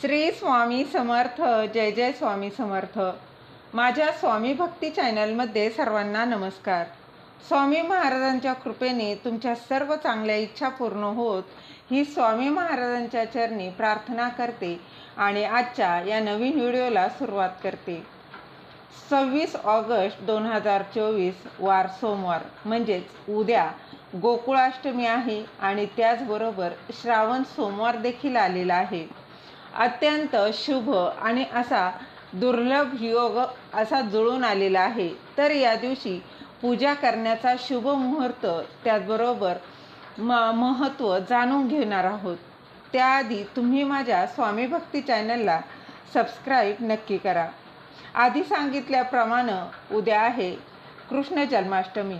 श्री स्वामी समर्थ जय जय स्वामी समर्थ. माझ्या स्वामी भक्ती चॅनलमध्ये सर्वांना नमस्कार. स्वामी महाराजांच्या कृपेने तुमच्या सर्व चांगल्या इच्छा पूर्ण होत ही स्वामी महाराजांच्या चरणी प्रार्थना करते आणि आजच्या या नवीन व्हिडिओला सुरुवात करते. सव्वीस ऑगस्ट दोन हजार चोवीस वार सोमवार म्हणजेच उद्या गोकुळाष्टमी आहे आणि त्याचबरोबर श्रावण सोमवार देखील आलेला आहे. अत्यंत शुभ आणि असा दुर्लभ योग असा जुळून आलेला आहे. तर या दिवशी पूजा करण्याचा शुभ मुहूर्त त्याचबरोबर म महत्त्व जाणून घेणार आहोत. त्याआधी तुम्ही माझ्या स्वामी भक्ती चॅनलला सबस्क्राईब नक्की करा. आधी सांगितल्याप्रमाणे उद्या आहे कृष्ण जन्माष्टमी.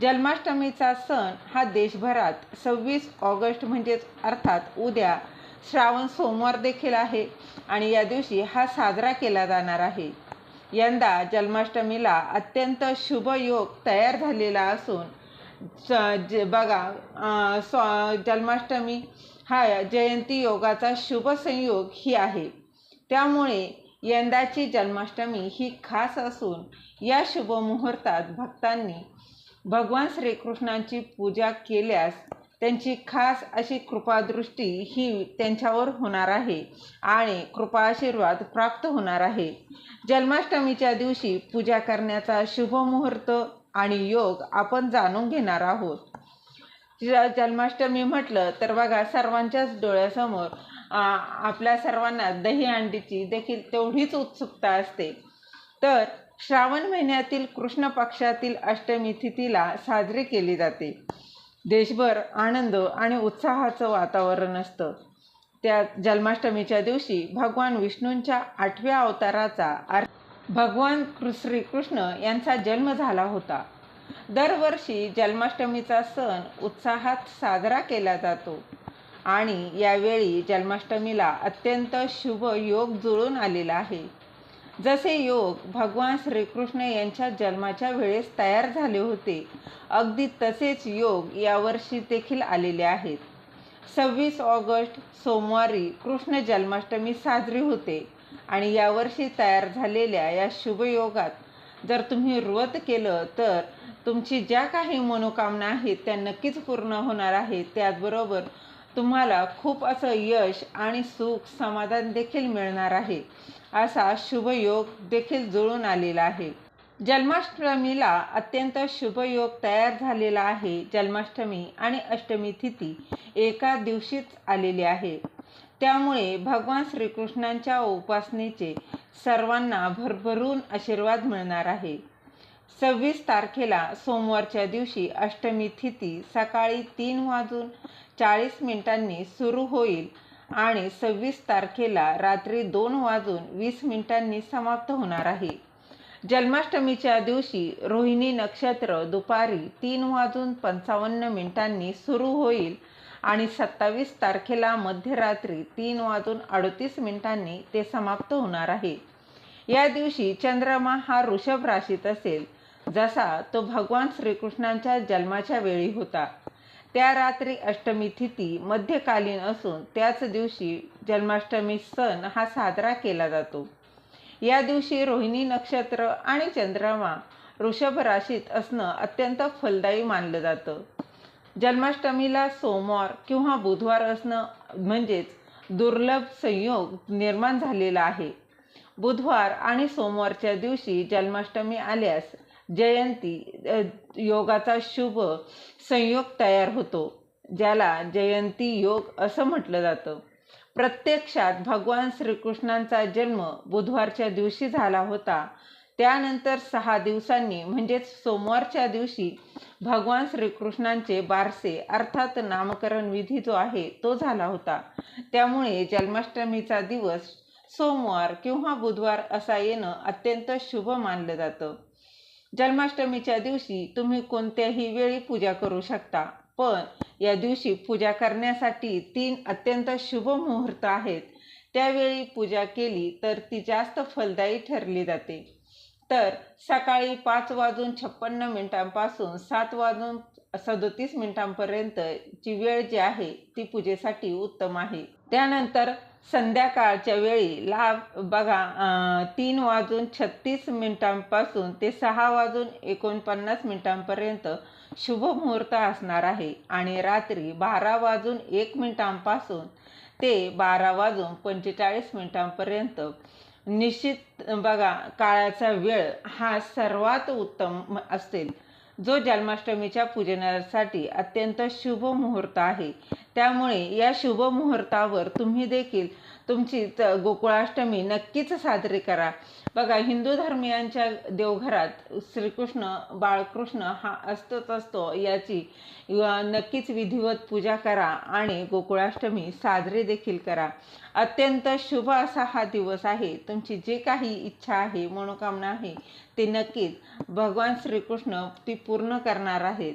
जन्माष्टमीचा सण हा देशभरात सव्वीस ऑगस्ट म्हणजेच अर्थात उद्या श्रावण सोमवार देखील आहे आणि या दिवशी हा साजरा केला जाणार आहे. यंदा जन्माष्टमीला अत्यंत शुभ योग तयार झालेला असून ज बघा स्व जन्माष्टमी हा जयंती योगाचा शुभ संयोग ही आहे. त्यामुळे यंदाची जन्माष्टमी ही खास असून या शुभ मुहूर्तात भक्तांनी भगवान श्रीकृष्णांची पूजा केल्यास त्यांची खास अशी कृपादृष्टी ही त्यांच्यावर होणार आहे आणि कृपा आशीर्वाद प्राप्त होणार आहे. जन्माष्टमीच्या दिवशी पूजा करण्याचा शुभ मुहूर्त आणि योग आपण जाणून घेणार आहोत. जन्माष्टमी म्हटलं तर बघा सर्वांच्याच डोळ्यासमोर आपल्या सर्वांना दही अंडीची देखील तेवढीच उत्सुकता असते. तर श्रावण महिन्यातील कृष्ण पक्षातील अष्टमी तिथीला साजरी केली जाते. देशभर आनंद आणि उत्साहाचं वातावरण असतं. त्या जन्माष्टमीच्या दिवशी भगवान विष्णूंच्या आठव्या अवताराचा आर भगवान कृ श्रीकृष्ण यांचा जन्म झाला होता. दरवर्षी जन्माष्टमीचा सण उत्साहात साजरा केला जातो आणि यावेळी जन्माष्टमीला अत्यंत शुभ योग जुळून आलेला आहे. जसे योग भगवान श्रीकृष्ण यांच्या जन्माच्या वेळेस तयार झाले होते अगदी तसेच योग यावर्षी देखील आलेले आहेत. सव्वीस ऑगस्ट सोमवारी कृष्ण जन्माष्टमी साजरी होते आणि यावर्षी तयार झालेल्या या शुभयोगात जर तुम्ही व्रत केलं तर तुमची ज्या काही मनोकामना आहेत त्या नक्कीच पूर्ण होणार आहेत. त्याचबरोबर तुम्हाला खूप असं यश आणि सुख समाधान देखील मिळणार आहे. असा शुभ योग देखील जुळून आलेला आहे. जन्माष्टमीला अत्यंत शुभ योग तयार झालेला आहे. जन्माष्टमी आणि अष्टमी तिथी एका दिवशीच आलेली आहे. त्यामुळे भगवान श्रीकृष्णांच्या उपासनेचे सर्वांना भरभरून आशीर्वाद मिळणार आहे. सव्वीस तारखेला सोमवारच्या दिवशी अष्टमी तिथी सकाळी तीन वाजून चाळीस मिनिटांनी सुरू होईल आणि सव्वीस तारखेला रात्री दोन वाजून वीस मिनिटांनी समाप्त होणार आहे. जन्माष्टमीच्या दिवशी रोहिणी नक्षत्र दुपारी तीन वाजून पंचावन्न मिनिटांनी सुरू होईल आणि सत्तावीस तारखेला मध्यरात्री तीन वाजून अडतीस मिनिटांनी ते समाप्त होणार आहे. या दिवशी चंद्रमा हा वृषभ राशीत असेल जसा तो भगवान श्रीकृष्णांच्या जन्माच्या वेळी होता. त्या रात्री अष्टमी तिथी मध्यकालीन असून त्याच दिवशी जन्माष्टमी सण हा साजरा केला जातो. या दिवशी रोहिणी नक्षत्र आणि चंद्रमा वृषभ राशीत असणं अत्यंत फलदायी मानलं जातं. जन्माष्टमीला सोमवार किंवा बुधवार असणं म्हणजेच दुर्लभ संयोग निर्माण झालेला आहे. बुधवार आणि सोमवारच्या दिवशी जन्माष्टमी आल्यास जयंती योगाचा शुभ संयोग तयार होतो ज्याला जयंती योग असं म्हटलं जातं. प्रत्यक्षात भगवान श्रीकृष्णांचा जन्म बुधवारच्या दिवशी झाला होता. त्यानंतर सहा दिवसांनी म्हणजेच सोमवारच्या दिवशी भगवान श्रीकृष्णांचे बारसे अर्थात नामकरण विधी जो आहे तो झाला होता. त्यामुळे जन्माष्टमीचा दिवस सोमवार किंवा बुधवार असा येणं अत्यंत शुभ मानलं जातं. जन्माष्टमीच्या दिवशी तुम्ही कोणत्याही वेळी पूजा करू शकता पण या दिवशी पूजा करण्यासाठी तीन अत्यंत शुभ मुहूर्त आहेत. त्यावेळी पूजा केली तर ती जास्त फलदायी ठरली जाते. तर सकाळी पाच वाजून छप्पन्न मिनिटांपासून सात वाजून सदोतीस मिनिटांपर्यंतची वेळ जी आहे ती पूजेसाठी उत्तम आहे. त्यानंतर संध्याकाळच्या वेळी लाभ बघा तीन वाजून छत्तीस मिनिटांपासून ते सहा वाजून एकोणपन्नास मिनिटांपर्यंत शुभ मुहूर्त असणार आहे. आणि रात्री बारा वाजून एक मिनिटांपासून ते बारा वाजून पंचेचाळीस मिनिटांपर्यंत निश्चित बघा काळाचा वेळ हा सर्वात उत्तम असेल जो जन्माष्टमीच्या पूजनासाठी अत्यंत शुभ मुहूर्त आहे. त्यामुळे या शुभ मुहूर्तावर तुम्ही देखील तुमची त- गोकुळाष्टमी नक्कीच साजरी करा. बघा हिंदू धर्मियांच्या देवघरात श्रीकृष्ण बाळकृष्ण हा असतोच असतो याची नक्कीच विधिवत पूजा करा आणि गोकुळाष्टमी साजरी देखील करा. अत्यंत शुभ असा हा दिवस आहे. तुमची जे काही इच्छा आहे मनोकामना आहे ते नक्कीच भगवान श्रीकृष्ण ती पूर्ण करणार आहेत.